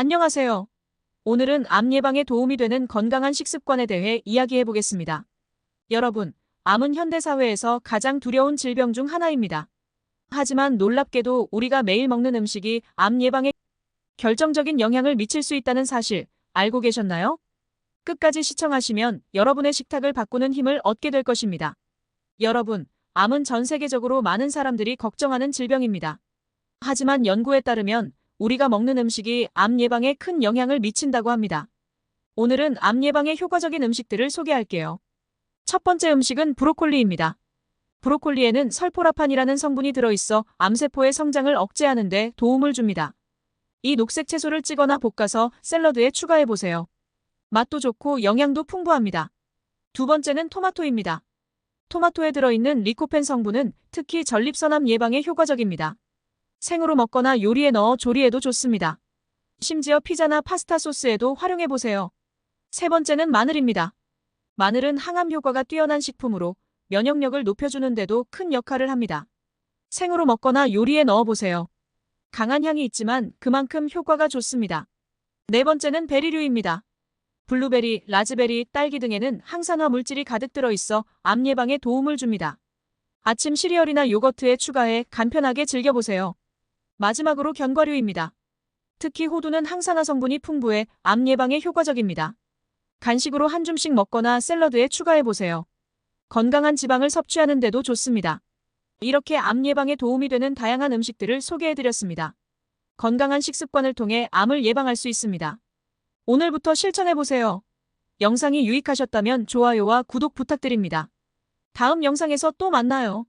안녕하세요. 오늘은 암 예방에 도움이 되는 건강한 식습관에 대해 이야기해 보겠습니다. 여러분, 암은 현대사회에서 가장 두려운 질병 중 하나입니다. 하지만 놀랍게도 우리가 매일 먹는 음식이 암 예방에 결정적인 영향을 미칠 수 있다는 사실 알고 계셨나요? 끝까지 시청하시면 여러분의 식탁을 바꾸는 힘을 얻게 될 것입니다. 여러분, 암은 전 세계적으로 많은 사람들이 걱정하는 질병입니다. 하지만 연구에 따르면 우리가 먹는 음식이 암 예방에 큰 영향을 미친다고 합니다. 오늘은 암 예방에 효과적인 음식들을 소개할게요. 첫 번째 음식은 브로콜리입니다. 브로콜리에는 설포라판이라는 성분이 들어있어 암세포의 성장을 억제하는 데 도움을 줍니다. 이 녹색 채소를 찌거나 볶아서 샐러드에 추가해보세요. 맛도 좋고 영양도 풍부합니다. 두 번째는 토마토입니다. 토마토에 들어있는 리코펜 성분은 특히 전립선암 예방에 효과적입니다. 생으로 먹거나 요리에 넣어 조리해도 좋습니다. 심지어 피자나 파스타 소스에도 활용해보세요. 세 번째는 마늘입니다. 마늘은 항암 효과가 뛰어난 식품으로 면역력을 높여주는데도 큰 역할을 합니다. 생으로 먹거나 요리에 넣어보세요. 강한 향이 있지만 그만큼 효과가 좋습니다. 네 번째는 베리류입니다. 블루베리, 라즈베리, 딸기 등에는 항산화 물질이 가득 들어있어 암 예방에 도움을 줍니다. 아침 시리얼이나 요거트에 추가해 간편하게 즐겨보세요. 마지막으로 견과류입니다. 특히 호두는 항산화 성분이 풍부해 암 예방에 효과적입니다. 간식으로 한 줌씩 먹거나 샐러드에 추가해보세요. 건강한 지방을 섭취하는 데도 좋습니다. 이렇게 암 예방에 도움이 되는 다양한 음식들을 소개해드렸습니다. 건강한 식습관을 통해 암을 예방할 수 있습니다. 오늘부터 실천해보세요. 영상이 유익하셨다면 좋아요와 구독 부탁드립니다. 다음 영상에서 또 만나요.